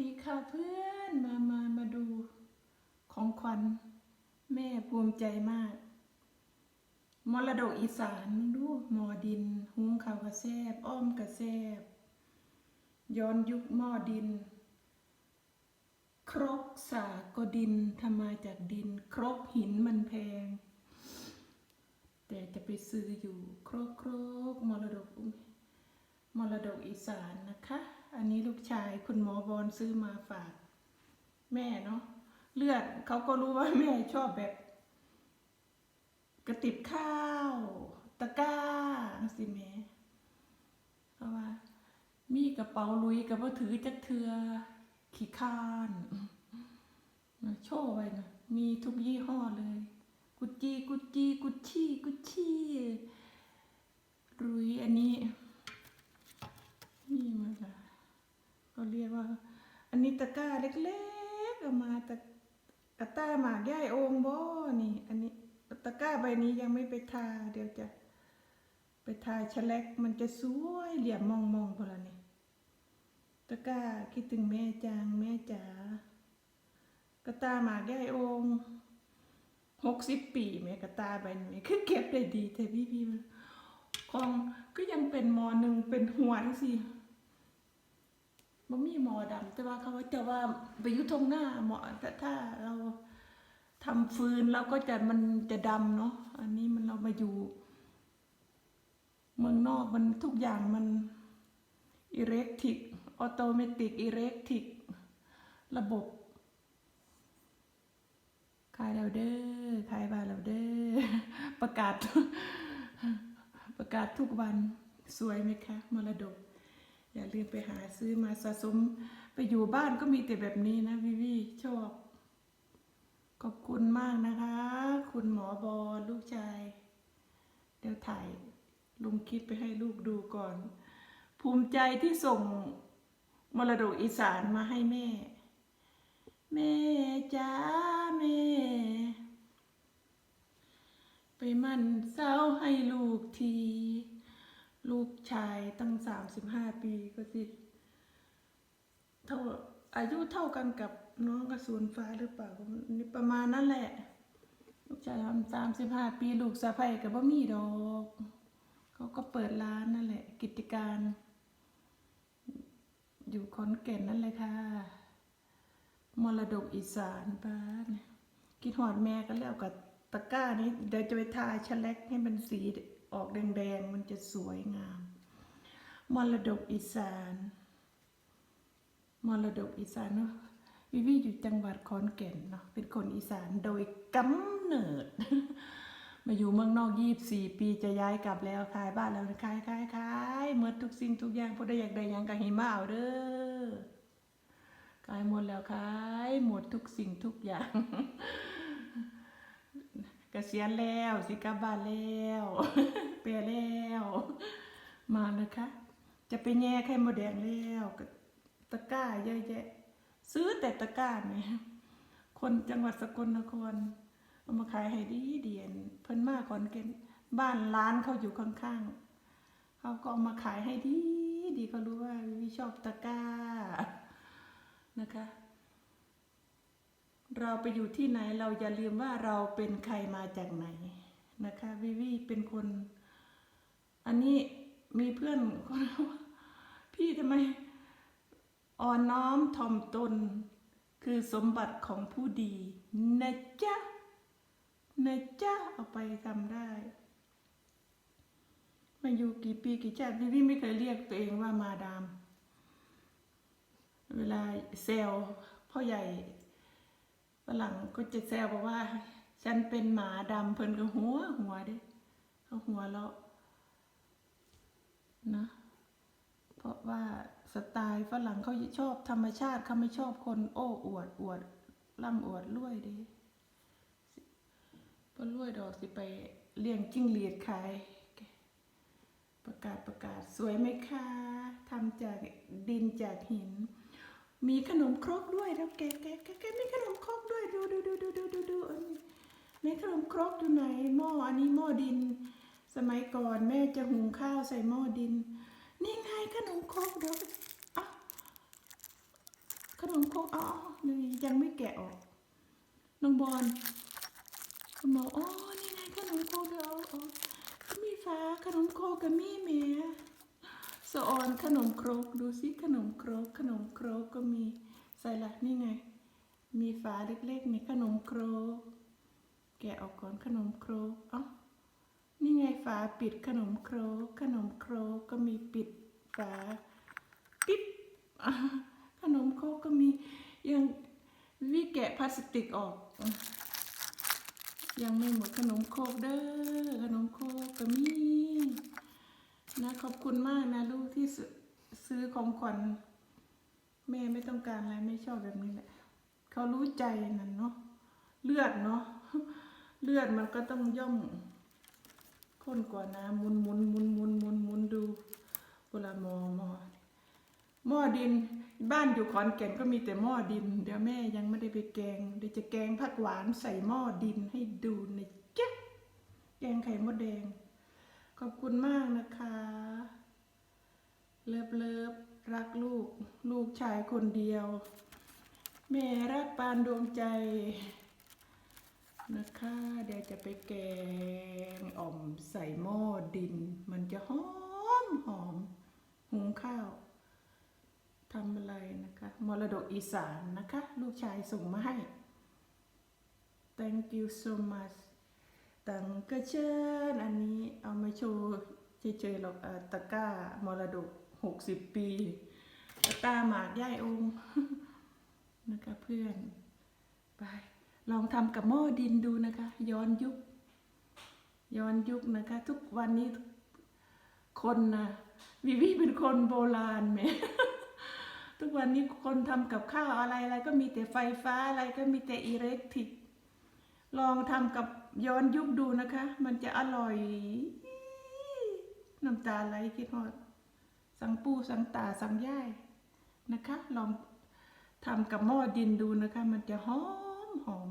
ดีค่ะเพื่อนมามามาดูของขวัญแม่ภูมิใจมาก มรดกอีสานดูหมอดิน หุงข้าวกระแซบ อ้อมกระแซบ ย้อนยุคหม้อดิน ครกสากก็ดินทำมาจากดิน ครกหินมันแพง แต่จะไปซื้ออยู่ ครกครกมรดกมรดกอีสานนะคะ อันนี้ลูกชายคุณหมอบอลซื้อมาฝาก แม่เนาะเลือดเขาก็รู้ว่าแม่ชอบแบบ กระติบข้าว ตะกร้าสิแม่เพราะว่า มีกระเป๋าลุยกับว่าถือจักเทือขี้ข้านโชว์ไว้นะมีทุกยี่ห้อเลย กุจีกุจีกุชชี่กุชชี่รุยอันนี้มาละเขาเรียกว่า อันนี้ ตะกร้าเล็กๆเอามาตะกระต้าหมากย่ายองบ่นี่ อันนี้ตะกร้าใบนี้ยังไม่ไปทา เดี๋ยวจะไปทาชะแลกมันจะสวยเหลี่ยมมองมองพอละนี่ตะกร้าคิดถึงแม่จางแม่จ๋ากระตาหมากย่ายองหกสิบปีแม่กระตาใบนี้คือเก็บได้ดีแต่พี่พี่มันของก็ยังเป็นมอหนึ่งเป็นหัวจังสิ บ่มีหมอดำแต่ว่าเขาว่าจะว่าไปอยุทงหน้าหมอแต่ถ้าเราทำฟืนเราก็จะมันจะดำเนาะอันนี้มันเรามาอยู่ เมืองนอกมันทุกอย่างมันอิเล็กทริกออโตเมติกอิเล็กทริกระบบขายแล้วเด้อขายบานแล้วเด้อประกาศ ประกาศทุกวันสวยไหมคะมรดก อย่าลืมไปหาซื้อมาสะสม ไปอยู่บ้านก็มีแต่แบบนี้นะวิวีชอบ ขอบคุณมากนะคะ คุณหมอบอลูกชาย เดี๋ยวถ่ายลุงคลิปไปให้ลูกดูก่อน ภูมิใจที่ส่งมรดกอีสานมาให้แม่ แม่จ้าแม่ ไปมั่นเศร้าให้ลูกที ลูกชายตั้งสามสิบห้าปีก็สิเท่าอายุเท่ากันกับน้องกระสุนฟ้าหรือเปล่านี่ประมาณนั้นแหละ ลูกชายทำสามสิบห้าปีลูกสะใภ้กับบ่มีดอกเขาก็เปิดร้านนั่นแหละ กิจการ อยู่ขอนแก่นนั่นเลยค่ะ มรดกอีสานบ้านคิดหอดแม่ก็แล้วกับตะกร้านี้เดี๋ยวจะไปทาชะแลกให้มันสี ออกแดงๆ มันจะสวยงาม มรดกอีสาน มรดกอีสานเนาะวิวีอยู่จังหวัดขอนแก่นเนาะเป็นคนอีสานโดยกำเนิด มาอยู่เมืองนอกยี่สี่ปีจะย้ายกลับแล้วขายบ้านแล้วขายขายขายเมื่อทุกสิ่งทุกอย่างพอได้อยากได้ยังก็ให้มาเอาเด้อขายหมดแล้วขายหมดทุกสิ่งทุกอย่าง กษียณแล้วสิกลับบ้านแล้วเปลี่ยแล้ว มานะคะ จะไปแย่ไข่มดแดงแล้วตะก้าเยอะแยะ ซื้อแต่ตะก้าเนี่ยคนจังหวัดสกลนครเอามาขายให้ดีเดียน เพิ่นมากขอนแก่นบ้านร้านเขาอยู่ข้างๆเขาก็เอามาขายให้ดีดีเขารู้ว่าวิชอบตะกร้านะคะ เราไปอยู่ที่ไหนเราอย่าลืมว่าเราเป็นใครมาจากไหนนะคะวิวีเป็นคน อันนี้มีเพื่อนคนว่าพี่ทำไมอ่อนน้อมถ่อมตน คือสมบัติของผู้ดีนะจ๊ะนะจ๊ะเอาไปทำได้มาอยู่กี่ปีกี่ชาติวิวีไม่เคยเรียกตัวเองว่ามาดาม เวลาเซลพ่อใหญ่ รั่งก็จะแซวบอกว่า ฉันเป็นหมาดำเพิ่นก็หัวหัวเด้เขาหัวเราะนะเพราะว่าสไตล์ฝรั่งเขาชอบธรรมชาติเขาไม่ชอบคนโอ้อวดอวดร่ำอวดรวยเด้พอรวยดอกสิไปเลี้ยงจิ้งหรีดขาย ประกาศประกาศสวยไหมคะทำจากดินจากหิน มีขนมครกด้วยแล้วแกแกแกแกมีขนมครกด้วยดูดูดูดูดูดูดูอันนี้ในขนมครกอยู่ไหนหม้ออันนี้หม้อดิน สมัยก่อนแม่จะหุงข้าวใส่หม้อดิน นี่ไงขนมครกเดี๋ยวอะขนกอ๋อนี่ยังไม่แกะออกน้องบอลคุณบอกอ๋อนี่ไงขนมโคกเดี๋ยวมีฟ้าขนมโคกกับมีแหม่ สออนขนมครกดูสิขนมครกขนมครกก็มีใส่ละนี่ไง มีฝาเล็กๆนี่ขนมครก แกะออกก่อนขนมครกเอ๋อนี่ไงฝาปิดขนมครก ขนมครกก็มีปิดฝาปิ๊บขนมครกก็มียังวิแกะพลาสติกออก ยังไม่หมดขนมโคกเด้อขนมโคกก็มี นะขอบคุณมากนะลูกที่ซื้อของขวัญแม่ไม่ต้องการอะไรไม่ชอบแบบนี้แหละเขารู้ใจนั่นเนาะเลือดเนาะเลือดมันก็ต้องย่อมข้นกว่าน้ำหมุนหมุนหมุนหมุนหมุนหมุนดูเวลามอมอหม้อดินบ้านอยู่ขอนแก่นก็มีแต่หม้อดิน เดี๋ยวแม่ยังไม่ได้ไปแกงเดี๋ยวจะแกงผักหวานใส่หม้อดินให้ดูนะจ๊ะแกงไข่มดแดง ขอบคุณมากนะคะ เลิฟเลิฟรักลูก ลูกชายคนเดียว แม่รักปานดวงใจ นะคะ เดี๋ยวจะไปแกงอ่อมใส่หม้อดิน มันจะหอมหอมหุงข้าวทำอะไรนะคะ มรดกอีสานนะคะ ลูกชายส่งมาให้ thank you so much ตังกระเชิญอันนี้เอามาโช ว์เฉยๆหรอกเอ่อตะก้ามรดกหกสิบปีตะก้าหมากย่ายองนะคะเพื่อนไปลองทำกับหม้อดินดูนะคะ ย้อนยุค ย้อนยุคนะคะ ทุกวันนี้คนนะวิวิเป็นคนโบราณแหมทุกวันนี้คนทำกับข้าวอะไรอะไรก็มีแต่ไฟฟ้าอะไรก็มีแต่อิเล็กทริก ลองทำกับย้อนยุคดูนะคะ มันจะอร่อย น้ำตาไหลคิดหอด สังปูสังตาสังย่ายนะคะ ลองทำกับหม้อดินดูนะคะ มันจะหอมหอม